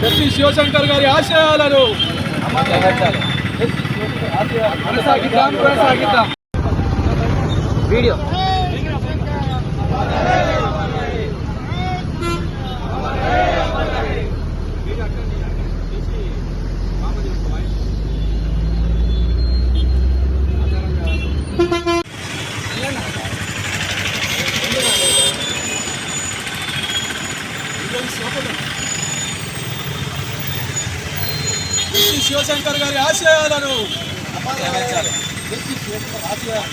Justice Shivshankar గారి ఆశయాలను కొనసాగిద్దాం కొనసాగిద్దాం. వీడియో జస్టిస్ శివశంకర్ గారి ఆశయాలను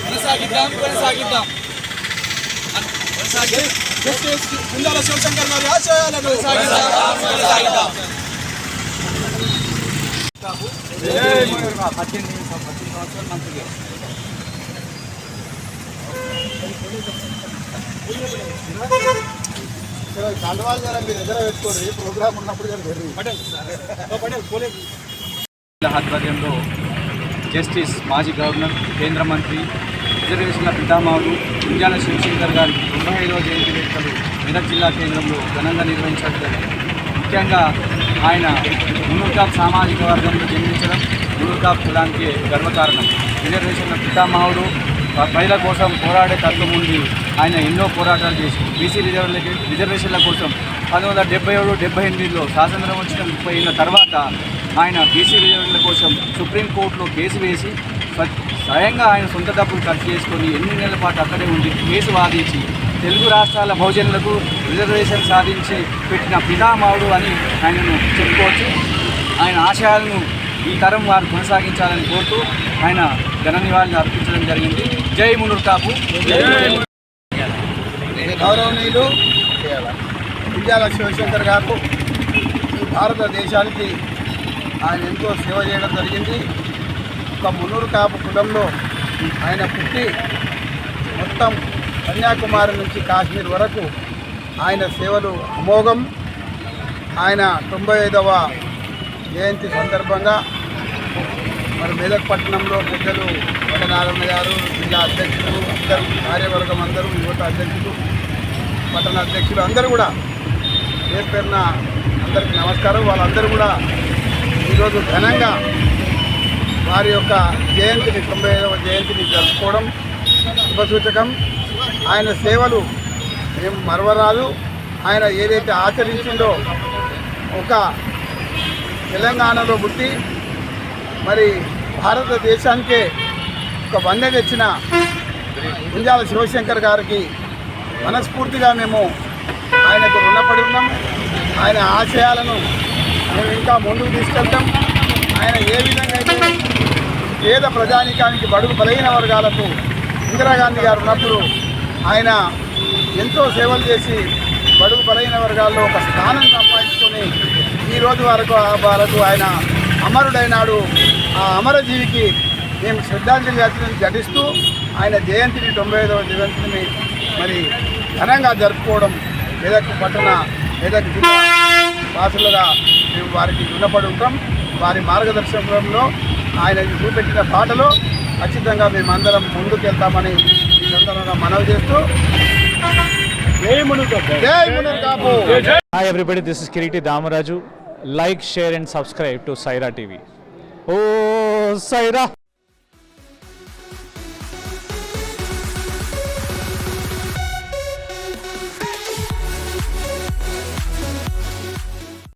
కొనసాగిద్దాం కొనసాగిద్దాం. జస్టిస్ గుండాల శివశంకర్ గారి ఆశయాలను కొనసాగిద్దాం ఆధ్వర్యంలో జస్టిస్ మాజీ గవర్నర్ కేంద్ర మంత్రి రిజర్వేషన్ల పితామహుడు ఇంజాల శివశంకర్ గారి తొంభై ఐదవ జయంతి వేడుకలు మెదక్ జిల్లా కేంద్రంలో ఘనంగా నిర్వహించడం జరిగింది. ముఖ్యంగా ఆయన మున్నూర్కాప్ సామాజిక వర్గంలో జన్మించడం మున్నూర్కాప్ కులానికి గర్వకారణం రిజర్వేషన్ల పితామహుడు ప్రజల కోసం పోరాడే తత్వం ఉండి ఆయన ఎన్నో పోరాటాలు చేసి బీసీ రిజర్వేషన్ల కోసం పంతొమ్మిది వందల డెబ్బై ఏడు డెబ్బై ఎనిమిదిలో స్వాతంత్రం వచ్చిన ముప్పై ఏళ్ళ తర్వాత ఆయన బీసీ రిజర్వేషన్ల కోసం సుప్రీంకోర్టులో కేసు వేసి స్వ- స్వయంగా ఆయన సొంత డబ్బులు ఖర్చు చేసుకొని ఎన్ని నెలల పాటు అక్కడే ఉండి కేసు వాదించి తెలుగు రాష్ట్రాల బహుజనులకు రిజర్వేషన్ సాధించి పెట్టిన పితామహుడు అని ఆయనను చెప్పుకోవచ్చు. ఆయన ఆశయాలను ఈ తరం వారు కొనసాగించాలని కోరుతూ ఆయన ఘన నివాళులు అర్పించడం జరిగింది. జై మునుర్ కాపు గౌరవనీయులు ఇండియాల శివశంకర్ గారు భారతదేశానికి ఆయన ఎంతో సేవ చేయడం జరిగింది. ఒక మునూరు కాపు కులంలో ఆయన పుట్టి మొత్తం కన్యాకుమారి నుంచి కాశ్మీర్ వరకు ఆయన సేవలు అమోఘం. ఆయన తొంభై ఐదవ జయంతి సందర్భంగా మరి మెదక్ పట్టణంలో పెద్దలు వడనారాయణ గారు జిల్లా అధ్యక్షులు అందరూ కార్యవర్గం అందరూ యువత అధ్యక్షులు పట్టణ అధ్యక్షులు అందరూ కూడా పేరు పేరున అందరికీ నమస్కారం. వాళ్ళందరూ కూడా ఈరోజు ఘనంగా వారి యొక్క జయంతిని తొంభై ఐదవ జయంతిని జరుపుకోవడం శుభసూచకం. ఆయన సేవలు మేము మరవరాదు. ఆయన ఏదైతే ఆచరించిందో ఒక తెలంగాణలో పుట్టి మరి భారతదేశానికే ఒక వన్నె తెచ్చిన గుంజాల శివశంకర్ గారికి మనస్ఫూర్తిగా మేము ఆయనకు రుణపడి ఉన్నాం. ఆయన ఆశయాలను మేము ఇంకా ముందుకు తీసుకెళ్తాం. ఆయన ఏ విధంగా అయితే పేద ప్రజానికానికి బడుగు బలహీన వర్గాలకు ఇందిరాగాంధీ గారు ఉన్నప్పుడు ఆయన ఎంతో సేవలు చేసి బడుగు బలహీన వర్గాల్లో ఒక స్థానం సంపాదించుకొని ఈరోజు వరకు వరకు ఆయన అమరుడైనాడు. ఆ అమరజీవికి మేము శ్రద్ధాంజలి యాత్రను ఘటిస్తూ ఆయన జయంతిని తొంభై ఐదవ జయంతిని మరి ఘనంగా జరుపుకోవడం మెదక్ పట్టణ మెదక్ జిల్లా. వాసులుగా మేము వారికి రుణపడి ఉంటాం వారి మార్గదర్శకంలో ఆయన చూపెట్టిన బాటలో ఖచ్చితంగా మేమందరం ముందుకెళ్తామని సందర్భంగా మనవి చేస్తూ జై మునుర్ కాపు Hi everybody, this is Kiriti Damaraju. Like, share and subscribe to Saira TV. Oh, Saira!